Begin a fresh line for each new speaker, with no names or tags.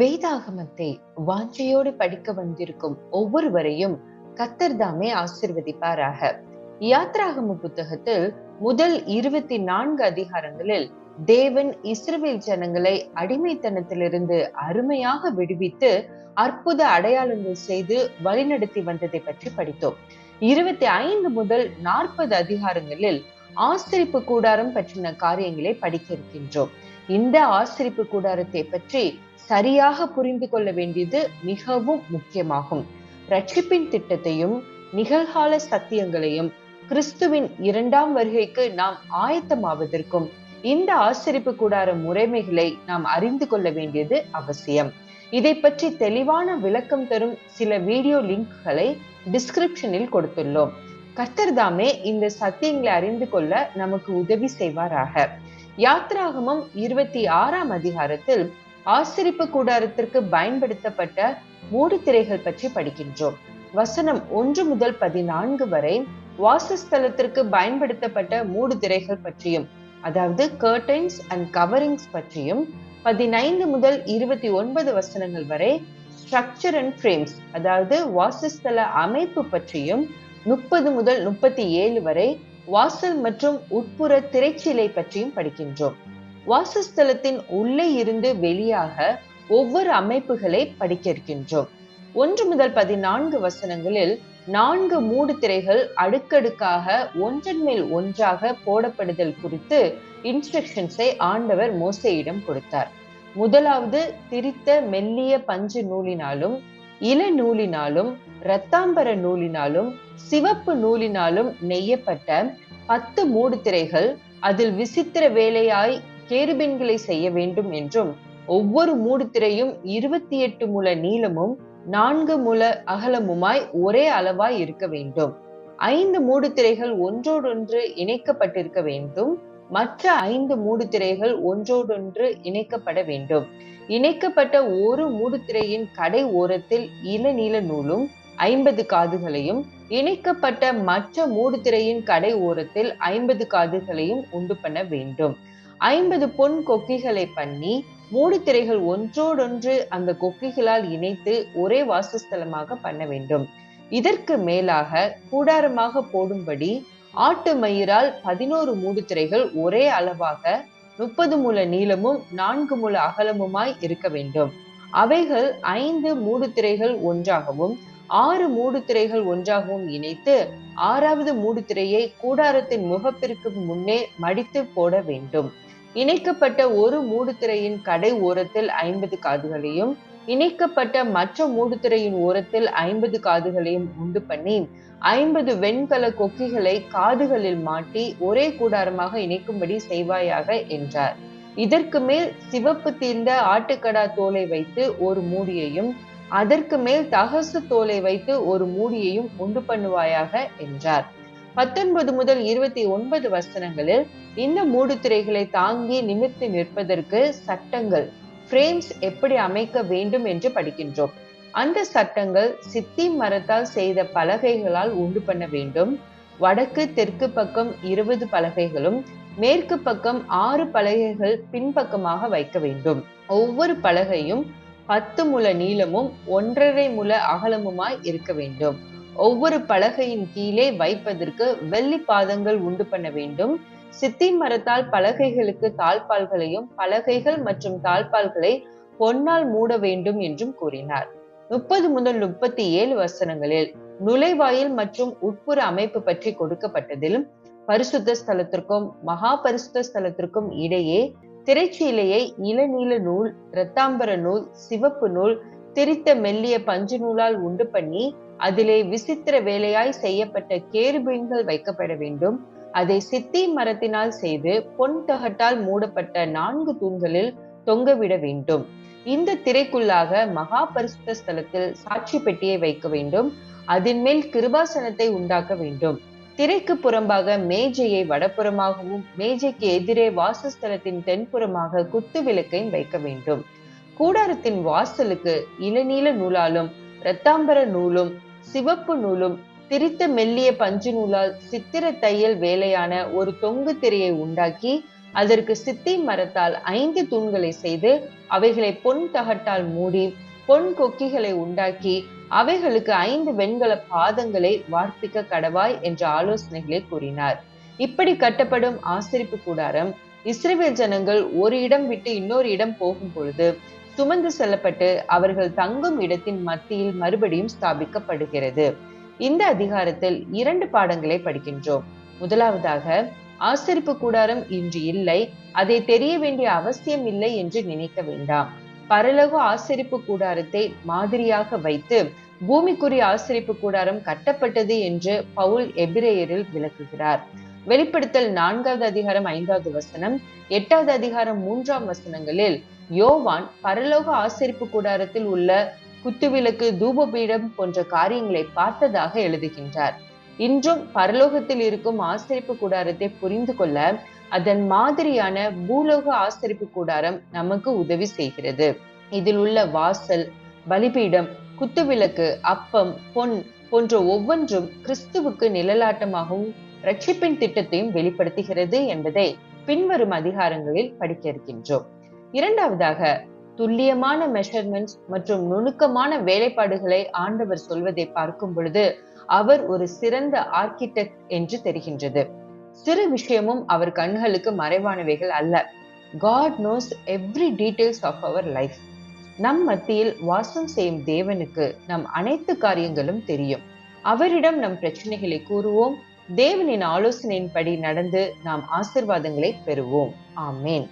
வேதாகமத்தை வாஞ்சையோடு படிக்க வந்திருக்கும் ஒவ்வொருவரையும் கத்தர் தாமே ஆசிர்வதிப்பாராக. யாத்ராகம புத்தகத்தில் முதல் இருபத்தி நான்கு அதிகாரங்களில் தேவன் இஸ்ரவேல் ஜனங்களை அடிமைத்தனத்திலிருந்து அருமையாக விடுவித்து அற்புத அடையாளங்கள் செய்து வழிநடத்தி வந்ததை பற்றி படித்தோம். இருபத்தி ஐந்து முதல் நாற்பது அதிகாரங்களில் ஆசிரிப்பு கூடாரம் பற்றின காரியங்களை படிக்க இருக்கின்றோம். இந்த ஆசிரிப்பு கூடாரத்தை பற்றி சரியாக புரிந்து கொள்ள வேண்டியது மிகவும் முக்கியமாகும். ரட்சிப்பின் திட்டத்தையும் நிகழ்கால சத்தியங்களையும் கிறிஸ்துவின் இரண்டாம் வருகைக்கு நாம் ஆயத்தமாவதற்கும் இந்த ஆசிரிப்பு கூடார முறைமைகளை நாம் அறிந்து கொள்ள வேண்டியது அவசியம். இதை பற்றி தெளிவான விளக்கம் தரும் சில வீடியோ லிங்க்களை டிஸ்கிரிப்ஷனில் கொடுத்துள்ளோம். கர்த்தர் தாமே இந்த சத்தியங்களை அறிந்து கொள்ள நமக்கு உதவி செய்வாராக. யாத்ராகமம் இருபத்தி ஆறாம் அதிகாரத்தில் ஆசிரிப்பு கூடாரத்திற்கு பயன்படுத்தப்பட்ட மூடு திரைகள் பற்றி படிக்கின்றோம். வசனம் ஒன்று முதல் பதினான்கு வரை வாசஸ்தலத்திற்கு பயன்படுத்தப்பட்ட மூடு திரைகள் பற்றியும் அதாவது கர்டைன்ஸ் அண்ட் கவரிங்ஸ் பற்றியும் பதினைந்து முதல் இருபத்தி ஒன்பது வசனங்கள் வரை ஸ்ட்ரக்சர் அண்ட் ஃப்ரேம்ஸ் அதாவது வாசஸ்தல அமைப்பு பற்றியும் முப்பது முதல் முப்பத்தி ஏழு வரை வாசல் மற்றும் உட்புற திரைச்சீலை பற்றியும் படிக்கின்றோம். வாசஸ்தலத்தின் உள்ளே இருந்து வெளியாக ஒவ்வொரு அமைப்புகளை படிக்க இருக்கின்றோம் ஒன்று முதல் பதினான்கு வசனங்களில் நான்கு மூடு திரைகள் அடுக்கடுக்காக ஒன்றன் மேல் ஒன்றாக போடப்படுதல் குறித்து இன்ஸ்ட்ரக்ஷன்ஸை ஆண்டவர் மோசையிடம் கொடுத்தார். முதலாவது திரித்த மெல்லிய பஞ்சு நூலினாலும் இள நூலினாலும் இரத்தாம்பர நூலினாலும் சிவப்பு நூலினாலும் நெய்யப்பட்ட பத்து மூடு திரைகள் அதில் விசித்திர வேலையாய் கேருபின்களை செய்ய வேண்டும் என்றும் ஒவ்வொரு மூடு திரையும் இருபத்தி எட்டு முல நீளமும் நான்கு முல அகலமுமாய் ஒரே அளவாய் இருக்க வேண்டும். ஐந்து மூடுதிரைகள் ஒன்றோடொன்று இணைக்கப்பட்டிருக்க வேண்டும். மற்ற ஐந்து மூடுதிரைகள் ஒன்றோடொன்று இணைக்கப்பட வேண்டும். இணைக்கப்பட்ட ஒரு மூடு திரையின் கடை ஓரத்தில் இளநீல நூலும் ஐம்பது காதுகளையும் இணைக்கப்பட்ட மற்ற மூடு திரையின் கடை ஓரத்தில் ஐம்பது காதுகளையும் உண்டு பண்ண வேண்டும். ஐம்பது பொன் கொக்கிகளை பண்ணி மூடு திரைகள் ஒன்றோடொன்று அந்த கொக்கிகளால் இணைத்து ஒரே வாசஸ்தலமாக பண்ண வேண்டும். இதற்கு மேலாக கூடாரமாக போடும்படி ஆட்டு மயிரால் பதினோரு மூடு திரைகள் ஒரே அளவாக முப்பது முல நீளமும் நான்கு முல அகலமுமாய் இருக்க வேண்டும். அவைகள் ஐந்து மூடு திரைகள் ஒன்றாகவும் ஆறு மூடுத்திரைகள் ஒன்றாகவும் இணைத்து ஆறாவது மூடு திரையை கூடாரத்தின் முகப்பிற்கு முன்னே மடித்து போட வேண்டும். இணைக்கப்பட்ட ஒரு மூடுதிரையின் கடை ஓரத்தில் ஐம்பது காதுகளையும் இணைக்கப்பட்ட மற்ற மூடுதிரையின் ஓரத்தில் ஐம்பது காதுகளையும் உண்டு பண்ணி ஐம்பது வெண்கல கொக்கிகளை காதுகளில் மாட்டி ஒரே கூடாரமாக இணைக்கும்படி செய்வாயாக என்றார். இதற்கு மேல் சிவப்பு தீர்ந்த ஆட்டுக்கடா தோலை வைத்து ஒரு மூடியையும் அதற்கு மேல் தகசு தோலை வைத்து ஒரு மூடியையும் உண்டு பண்ணுவாயாக என்றார். பத்தொன்பது முதல் இருபத்தி ஒன்பது வசனங்களில் இந்த மூடுதிரைகளை தாங்கி நிமிர்த்தி நிற்பதற்கு சட்டங்கள் ஃப்ரேம்ஸ் எப்படி அமைக்க வேண்டும் என்று படிக்கின்றோம். அந்த சட்டங்கள் சித்தி மரத்தால் செய்த பலகைகளால் உண்டு பண்ண வேண்டும். வடக்கு தெற்கு பக்கம் இருபது பலகைகளும் மேற்கு பக்கம் ஆறு பலகைகள் பின்பக்கமாக வைக்க வேண்டும். ஒவ்வொரு பலகையும் பத்து முல நீளமும் ஒன்றரை முல அகலமுமாய் இருக்க வேண்டும். ஒவ்வொரு பலகையின் கீழே வைப்பதற்கு வெள்ளி பாதங்கள் உண்டு பண்ண வேண்டும். சித்தி மரத்தால் பலகைகளுக்கு தாழ்பால்களையும் பலகைகள் மற்றும் தாழ்பால்களை பொன்னால் மூட வேண்டும் என்றும் கூறினார். முப்பது முதல் முப்பத்தி ஏழு வசனங்களில் நுழைவாயில் மற்றும் உட்புற அமைப்பு பற்றி கொடுக்கப்பட்டதிலும் பரிசுத்த ஸ்தலத்திற்கும் மகா பரிசுத்த ஸ்தலத்திற்கும் இடையே திரைச்சீலையை இளநீல நூல் இரத்தாம்பர நூல் சிவப்பு நூல் திரித்த மெல்லிய பஞ்சு நூலால் உண்டு பண்ணி அதிலே விசித்திர வேலையாய் செய்யப்பட்ட கேருபீன்கள் வைக்கப்பட வேண்டும். அதை சித்தி மரத்தினால் செய்து பொன் தகட்டால் மூடப்பட்ட நான்கு தூண்களில் தொங்கவிட வேண்டும். இந்த திரைக்குள்ளாக மகா பரிசுத்த ஸ்தலத்தில் சாட்சி பெட்டியை வைக்க வேண்டும். அதன் மேல் கிருபாசனத்தை உண்டாக்க வேண்டும். திரைக்கு புறம்பாக மேஜையை வடப்புறமாகவும் மேஜைக்கு எதிரே வாசஸ்தலத்தின் தென்புறமாக குத்து விளக்கை வைக்க வேண்டும். கூடாரத்தின் வாசலுக்கு இளநீல நூலாலும் இரத்தாம்பர நூலும் சிவப்பு நூலும் திரித்த மெல்லிய பஞ்சு நூலால் சித்திர தையல் வேலையான ஒரு தொங்கு திரையை உண்டாக்கி அதற்கு சித்தி மரத்தால் ஐந்து தூண்களை செய்து அவைகளை பொன் தகட்டால் மூடி பொன் கொக்கிகளை உண்டாக்கி அவைகளுக்கு ஐந்து வெண்கல பாதங்களை வார்ப்பிக்க கடவாய் என்ற ஆலோசனைகளை கூறினார். இப்படி கட்டப்படும் ஆசரிப்பு கூடாரம் இஸ்ரேல் ஜனங்கள் ஒரு இடம் விட்டு இன்னொரு இடம் போகும் பொழுது சுமந்து செல்லப்பட்டு அவர்கள் தங்கும் இடத்தின் மத்தியில் மறுபடியும் ஸ்தாபிக்கப்படுகிறது. இந்த அதிகாரத்தில் இரண்டு பாடங்களை படிக்கின்றோம். முதலாவதாக ஆசரிப்பு கூடாரம் இன்று இல்லை அதை தெரிய வேண்டிய அவசியம் இல்லை என்று நினைக்க வேண்டாம். பரலோக ஆசரிப்பு கூடாரத்தை மாதிரியாக வைத்து பூமிக்குரிய ஆசரிப்பு கூடாரம் கட்டப்பட்டது என்று பவுல் எபிரேயரில் விளக்குகிறார். வெளிப்படுத்தல் நான்காவது அதிகாரம் ஐந்தாவது வசனம் எட்டாவது அதிகாரம் மூன்றாம் வசனங்களில் யோவான் பரலோக ஆசரிப்பு கூடாரத்தில் உள்ள குத்துவிளக்கு தூபபீடம் போன்ற காரியங்களை பார்த்ததாக எழுதுகின்றார். இன்றும் பரலோகத்தில் இருக்கும் ஆசரிப்பு கூடாரத்தை புரிந்து கொள்ள அதன் மாதிரியான பூலோக ஆசரிப்பு கூடாரம் நமக்கு உதவி செய்கிறது. இதில் உள்ள வாசல் பலிபீடம் குத்துவிளக்கு அப்பம் பொன் போன்ற ஒவ்வொன்றும் கிறிஸ்துவுக்கு நிழலாட்டமாகவும் ரட்சிப்பின் திட்டத்தையும் வெளிப்படுத்துகிறது என்பதை பின்வரும் அதிகாரங்களில் படிக்க இருக்கின்றோம். இரண்டாவதாக துல்லியமான மெஷர்மெண்ட்ஸ் மற்றும் நுணுக்கமான வேலைப்பாடுகளை ஆண்டவர் சொல்வதை பார்க்கும் பொழுது அவர் ஒரு சிறந்த ஆர்கிடெக்ட் என்று தெரிகின்றது. சிறு விஷயமும் அவர் கண்களுக்கு மறைவானவைகள் அல்ல. God knows every details of our life நம் மத்தியில் வாசம் செய்யும் தேவனுக்கு நம் அனைத்து காரியங்களும் தெரியும். அவரிடம் நம் பிரச்சனைகளை கூறுவோம். தேவனின் ஆலோசனையின்படி நடந்து நாம் ஆசிர்வாதங்களை பெறுவோம். ஆமேன்.